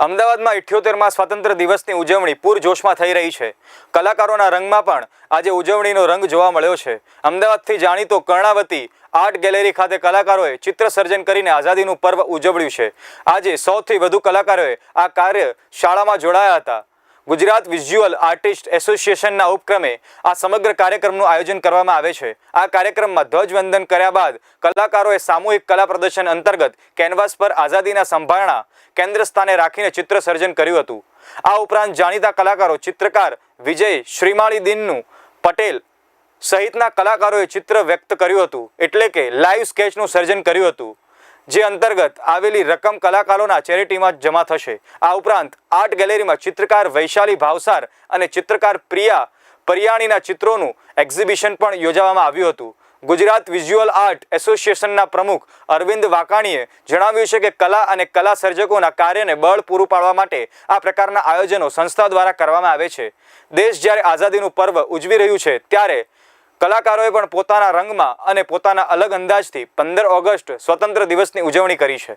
અમદાવાદમાં ઇઠ્યોતેરમાં સ્વાતંત્ર્ય દિવસની ઉજવણી પૂરજોશમાં થઈ રહી છે. કલાકારોના રંગમાં પણ આજે ઉજવણીનો રંગ જોવા મળ્યો છે. અમદાવાદથી જાણીતો કર્ણાવતી આર્ટ ગેલેરી ખાતે કલાકારોએ ચિત્ર સર્જન કરીને આઝાદીનું પર્વ ઉજવડ્યું છે. આજે સૌથી વધુ કલાકારોએ આ કાર્ય શાળામાં જોડાયા હતા. ગુજરાત વિઝ્યુઅલ આર્ટિસ્ટ એસોસિએશનના ઉપક્રમે આ સમગ્ર કાર્યક્રમનું આયોજન કરવામાં આવે છે. આ કાર્યક્રમમાં ધ્વજવંદન કર્યા બાદ કલાકારોએ સામૂહિક કલા પ્રદર્શન અંતર્ગત કેનવાસ પર આઝાદીના સંભારણા કેન્દ્ર સ્થાને રાખીને ચિત્ર સર્જન કર્યું હતું. આ ઉપરાંત જાણીતા કલાકારો ચિત્રકાર વિજય શ્રીમાળી દિનનું પટેલ સહિતના કલાકારોએ ચિત્ર વ્યક્ત કર્યું હતું. એટલે કે લાઈવ સ્કેચનું સર્જન કર્યું હતું. જે અંતર્ગત આવેલી રકમ કલાકારોના ચેરિટીમાં જમા થશે. આ ઉપરાંત આર્ટ ગેલેરીમાં ચિત્રકાર વૈશાલી ભાવસાર અને ચિત્રકાર પ્રિયા પરિયાણીના ચિત્રોનું એક્ઝિબિશન પણ યોજવામાં આવ્યું હતું. ગુજરાત વિઝ્યુઅલ આર્ટ એસોસિએશનના પ્રમુખ અરવિંદ વાકાણીએ જણાવ્યું છે કે કલા અને કલા સર્જકોના કાર્યને બળ પૂરું પાડવા માટે આ પ્રકારના આયોજનો સંસ્થા દ્વારા કરવામાં આવે છે. દેશ જ્યારે આઝાદીનું પર્વ ઉજવી રહ્યું છે, ત્યારે કલાકારોએ પણ પોતાના રંગમાં અને પોતાના અલગ અંદાજથી પંદર ઓગસ્ટ સ્વતંત્ર દિવસની ઉજવણી કરી છે.